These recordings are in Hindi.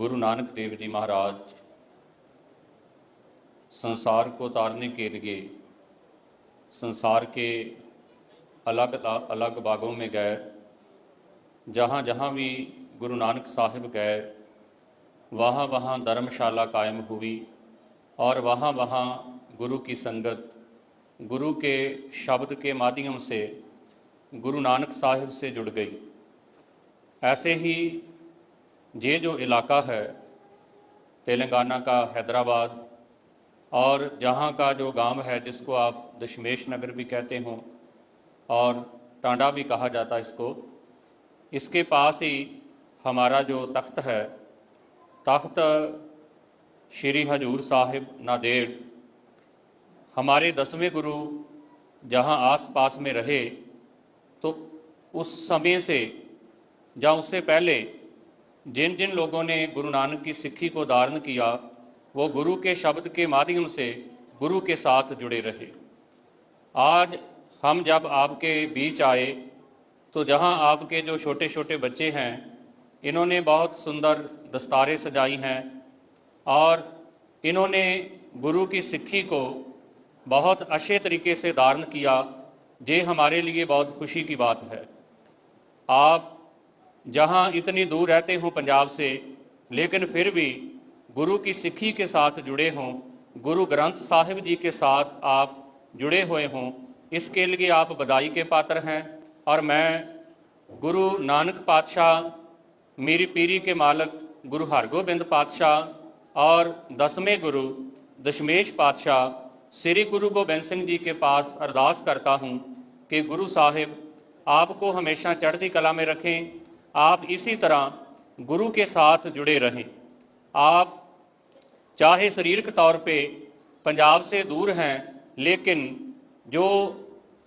गुरु नानक देव जी महाराज संसार को तारने के लिए संसार के अलग अलग भागों में गए जहाँ जहाँ भी गुरु नानक साहिब गए वहाँ वहाँ धर्मशाला कायम हुई और वहाँ वहाँ गुरु की संगत गुरु के शब्द के माध्यम से गुरु नानक साहिब से जुड़ गई ऐसे ही ये जो इलाका है, तेलंगाना का हैदराबाद और जहाँ का जो गाँव है, जिसको आप दशमेश नगर भी कहते हों और टांडा भी कहा जाता है इसको, इसके पास ही हमारा जो तख्त है, तख्त श्री हजूर साहिब नादेड़ हमारे दसवें गुरु जहाँ आस पास में रहे तो उस समय से, या उससे पहले जिन जिन लोगों ने गुरु नानक की सिक्खी को धारण किया, वो गुरु के शब्द के माध्यम से गुरु के साथ जुड़े रहे। आज हम जब आपके बीच आए तो जहाँ आपके जो छोटे छोटे बच्चे हैं, इन्होंने बहुत सुंदर दस्तारें सजाई हैं और इन्होंने गुरु की सिक्खी को बहुत अच्छे तरीके से धारण किया, ये हमारे लिए बहुत खुशी की बात है। आप जहाँ इतनी दूर रहते हों पंजाब से, लेकिन फिर भी गुरु की सिक्खी के साथ जुड़े हों, गुरु ग्रंथ साहिब जी के साथ आप जुड़े हुए हों, इसके लिए आप बधाई के पात्र हैं। और मैं गुरु नानक पातशाह, मेरी पीरी के मालक गुरु हरगोबिंद पातशाह और दसवें गुरु दशमेश पातशाह, श्री गुरु गोबिंद सिंह जी के पास अरदास करता हूँ कि गुरु साहिब, आपको हमेशा चढ़ती कला में रखें आप इसी तरह गुरु के साथ जुड़े रहें। आप चाहे शारीरिक तौर पे पंजाब से दूर हैं, लेकिन जो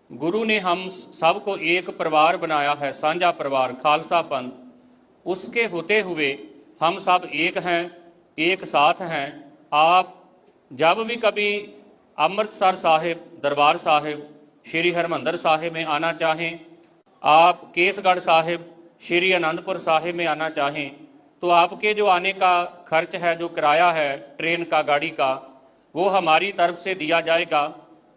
गुरु ने हम सबको एक परिवार बनाया है, साझा परिवार, खालसा पंथ, उसके होते हुए हम सब एक हैं, एक साथ हैं। आप जब भी कभी अमृतसर साहिब, दरबार साहिब, श्री हरमंदर साहिब में आना चाहें, आप केसगढ़ साहिब श्री आनंदपुर साहिब में आना चाहें तो आपके जो आने का खर्च है, जो किराया है, ट्रेन का, गाड़ी का, वो हमारी तरफ़ से दिया जाएगा।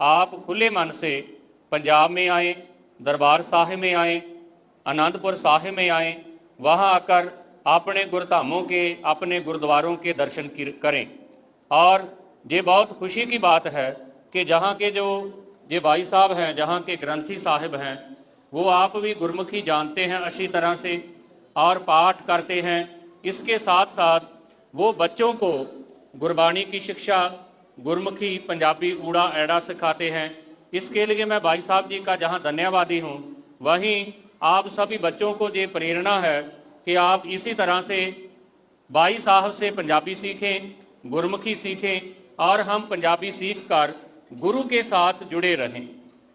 आप खुले मन से पंजाब में आए, दरबार साहिब में आए आनंदपुर साहिब में आए, वहाँ आकर अपने गुरधामों के, अपने गुरुद्वारों के दर्शन करें। और ये बहुत खुशी की बात है कि जहाँ के जो, ये भाई साहब हैं, जहाँ के ग्रंथी साहिब हैं वो आप भी गुरमुखी जानते हैं अच्छी तरह से और पाठ करते हैं। इसके साथ साथ वो बच्चों को गुरबाणी की शिक्षा, गुरमुखी पंजाबी ऊड़ा एड़ा सिखाते हैं। इसके लिए मैं भाई साहब जी का जहाँ धन्यवादी हूँ। वहीं आप सभी बच्चों को ये प्रेरणा है कि आप इसी तरह से भाई साहब से पंजाबी सीखें, गुरमुखी सीखें और हम पंजाबी सीख कर गुरु के साथ जुड़े रहें।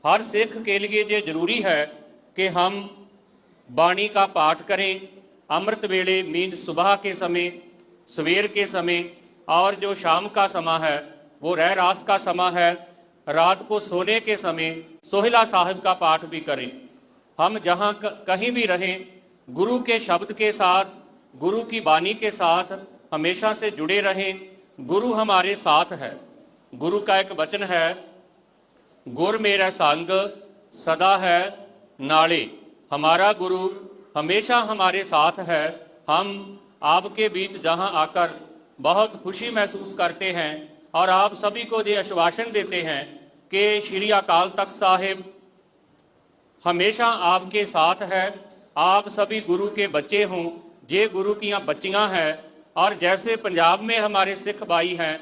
हर सिख के लिए ये ज़रूरी है कि हम बाणी का पाठ करें, अमृत वेले मीन सुबह के समय, सवेर के समय, और जो शाम का समा है, वो रह रास का समा है, रात को सोने के समय सोहिला साहिब का पाठ भी करें। हम जहाँ कहीं भी रहें, गुरु के शब्द के साथ, गुरु की बानी के साथ हमेशा से जुड़े रहें, गुरु हमारे साथ है। गुरु का एक वचन है, गुर मेरा संग सदा है नाले, हमारा गुरु हमेशा हमारे साथ है। हम आपके बीच जहाँ आकर बहुत खुशी महसूस करते हैं और आप सभी को ये आश्वासन देते हैं कि श्री अकाल तख्त साहिब हमेशा आपके साथ है। आप सभी गुरु के बच्चे हों ये गुरु की बच्चियाँ हैं और जैसे पंजाब में हमारे सिख भाई हैं,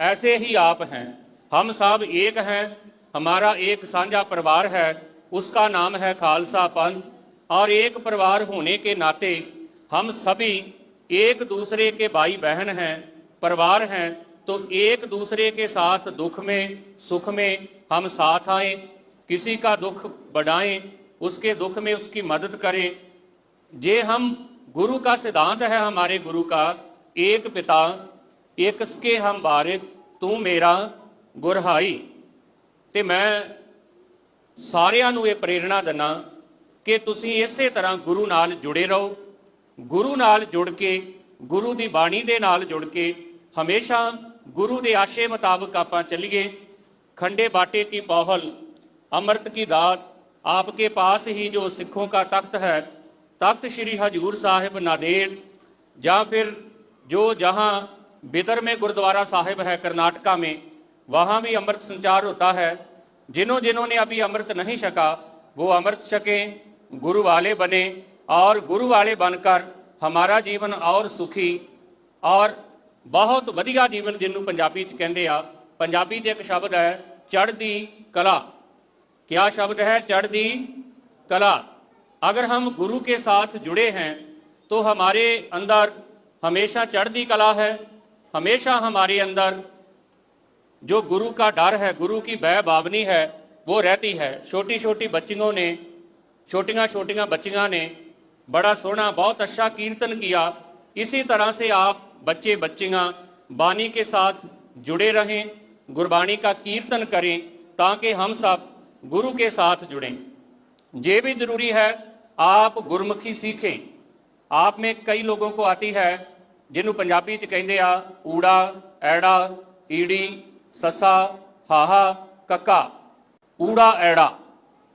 ऐसे ही आप हैं। हम सब एक हैं, हमारा एक साझा परिवार है। उसका नाम है खालसा पंथ, और एक परिवार होने के नाते हम सभी एक दूसरे के भाई बहन हैं, परिवार हैं तो एक दूसरे के साथ दुख में, सुख में हम साथ आए, किसी का दुख बढ़ाएँ, उसके दुख में उसकी मदद करें। ये हम गुरु का सिद्धांत है हमारे गुरु का, एक पिता, एक के हम बारिक तू मेरा गुरहाई। ਤੇ ਮੈਂ ਸਾਰਿਆਂ ਨੂੰ ਇਹ ਪ੍ਰੇਰਣਾ ਦਿੰਨਾ ਕਿ ਤੁਸੀਂ ਇਸੇ ਤਰ੍ਹਾਂ ਗੁਰੂ ਨਾਲ ਜੁੜੇ ਰਹੋ ਗੁਰੂ ਨਾਲ ਜੁੜ ਕੇ ਗੁਰੂ ਦੀ ਬਾਣੀ ਦੇ ਨਾਲ ਜੁੜ ਕੇ ਹਮੇਸ਼ਾ ਗੁਰੂ ਦੇ ਆਸ਼ੇ ਮੁਤਾਬਕ ਆਪਾਂ ਚੱਲੀਏ खंडे बाटे की पौहल अमृत की दात आपके पास ही जो सिखों का तख्त है तख्त श्री हजूर साहिब नादेड़ या फिर जो जहाँ बिदर में गुरुद्वारा साहिब है कर्नाटका में वहाँ भी अमृत संचार होता है जिन्हों जिन्होंने अभी अमृत नहीं छका वो अमृत छकें गुरु वाले बने और गुरु वाले बनकर हमारा जीवन और सुखी ਔਰ ਬਹੁਤ ਵਧੀਆ ਜੀਵਨ ਜਿਹਨੂੰ ਪੰਜਾਬੀ ਚ ਕਹਿੰਦੇ ਆ ਪੰਜਾਬੀ 'ਚ ਇੱਕ ਸ਼ਬਦ ਹੈ ਚੜ੍ਹਦੀ ਕਲਾ क्या शब्द है चढ़दी कला अगर हम गुरु के साथ जुड़े हैं तो हमारे अंदर हमेशा चढ़दी कला है हमेशा हमारे अंदर जो गुरु का डर है गुरु की भय भावनी है वो रहती है छोटी छोटी बच्चियों ने छोटियां छोटियां बच्चियां ने बड़ा सोहना बहुत अच्छा कीर्तन किया इसी तरह से आप बच्चे बच्चियां बानी के साथ जुड़े रहें गुरबाणी का कीर्तन करें ताकि हम सब गुरु के साथ जुड़ें ये भी जरूरी है आप गुरमुखी सीखें आप में कई लोगों को आती है ਜਿਹਨੂੰ ਪੰਜਾਬੀ ਚ ਕਹਿੰਦੇ ਆ ਊੜਾ ਐੜਾ ਈੜੀ ਸੱਸਾ ਹਾਹਾ ਕੱਕਾ ਊੜਾ ਐੜਾ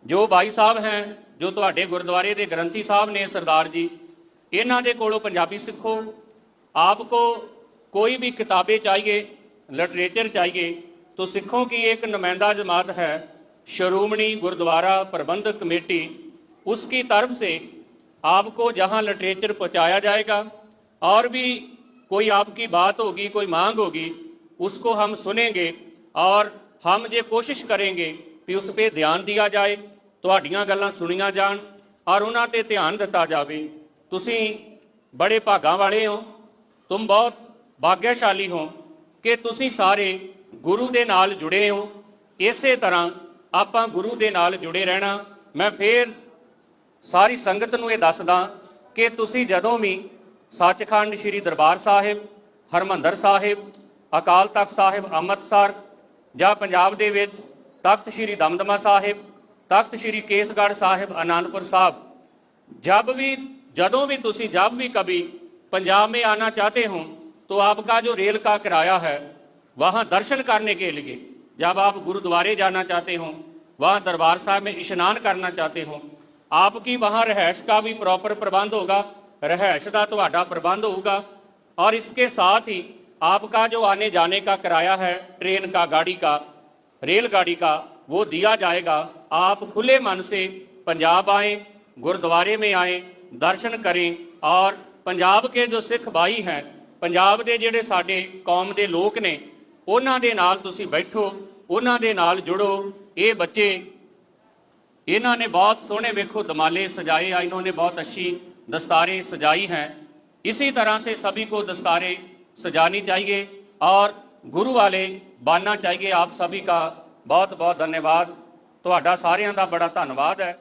ਜੋ ਭਾਈ ਸਾਹਿਬ ਹੈ ਜੋ ਤੁਹਾਡੇ ਗੁਰਦੁਆਰੇ ਦੇ ਗ੍ਰੰਥੀ ਸਾਹਿਬ ਨੇ ਸਰਦਾਰ ਜੀ ਇਹਨਾਂ ਦੇ ਕੋਲੋਂ ਪੰਜਾਬੀ ਸਿੱਖੋ आपको कोई भी किताबें चाहिए लिटरेचर चाहिए तो सिखों की एक नुमाइंदा जमात है श्रोमणी गुरुद्वारा प्रबंधक कमेटी उसकी तरफ से आपको जहां लिटरेचर पहुंचाया जाएगा और भी कोई आपकी बात होगी कोई मांग होगी उसको हम सुनेंगे और हम ये कोशिश करेंगे कि उस पर ध्यान दिया जाए ਤੁਹਾਡੀਆਂ ਗੱਲਾਂ ਸੁਣੀਆਂ ਜਾਣ ਔਰ ਉਹਨਾਂ ਤੇ ਧਿਆਨ ਦਿੱਤਾ ਜਾਵੇ ਤੁਸੀਂ ਬੜੇ ਭਾਗਾਂ ਵਾਲੇ ਹੋ ਤੁਮ ਬਹੁਤ ਭਾਗਿਆਸ਼ਾਲੀ ਹੋ ਕਿ ਤੁਸੀਂ ਸਾਰੇ ਗੁਰੂ ਦੇ ਨਾਲ ਜੁੜੇ ਹੋ ਇਸੇ ਤਰ੍ਹਾਂ ਆਪਾਂ ਗੁਰੂ ਦੇ ਨਾਲ ਜੁੜੇ ਰਹਿਣਾ ਮੈਂ ਫੇਰ ਸਾਰੀ ਸੰਗਤ ਨੂੰ ਇਹ ਦੱਸਦਾ ਕਿ ਤੁਸੀਂ ਜਦੋਂ ਵੀ ਸੱਚਖੰਡ ਸ੍ਰੀ ਦਰਬਾਰ ਸਾਹਿਬ ਹਰਮੰਦਰ ਸਾਹਿਬ ਅਕਾਲ ਤਖਤ ਸਾਹਿਬ ਅੰਮ੍ਰਿਤਸਰ ਜਾਂ ਪੰਜਾਬ ਦੇ ਵਿੱਚ ਤਖਤ ਸ੍ਰੀ ਦਮਦਮਾ ਸਾਹਿਬ ਤਖਤ ਸ੍ਰੀ ਕੇਸਗੜ੍ਹ ਸਾਹਿਬ ਆਨੰਦਪੁਰ ਸਾਹਿਬ ਜਬ ਵੀ ਜਦੋਂ भी ਤੁਸੀਂ जब भी कभी पंजाब में आना चाहते हो तो आपका जो रेल का किराया है वहाँ दर्शन करने के लिए जब आप गुरुद्वारे जाना चाहते हो वहाँ दरबार साहब में स्नान करना चाहते हो आपकी वहाँ रहैश का भी प्रॉपर प्रबंध होगा रहैश का तो प्रबंध होगा और इसके साथ ही आपका जो आने जाने का किराया है ट्रेन का गाड़ी का रेलगाड़ी का वो दिया जाएगा आप खुले मन से पंजाब आए गुरुद्वारे में आए दर्शन करें और ਪੰਜਾਬ ਕੇ ਜੋ ਸਿੱਖ ਭਾਈ ਹੈ ਪੰਜਾਬ ਦੇ ਜਿਹੜੇ ਸਾਡੇ ਕੌਮ ਦੇ ਲੋਕ ਨੇ ਉਹਨਾਂ ਦੇ ਨਾਲ ਤੁਸੀਂ ਬੈਠੋ ਉਹਨਾਂ ਦੇ ਨਾਲ ਜੁੜੋ ਇਹ ਬੱਚੇ इन्होंने ने बहुत सोहने वेखो दमाले सजाए हैं इन्होंने बहुत अच्छी दस्तारें सजाई हैं इसी तरह से सभी को दस्तारें सजानी चाहिए और गुरु वाले बनना चाहिए आप सभी का बहुत बहुत धन्यवाद ਤੁਹਾਡਾ ਸਾਰਿਆਂ ਦਾ ਬੜਾ ਧੰਨਵਾਦ ਹੈ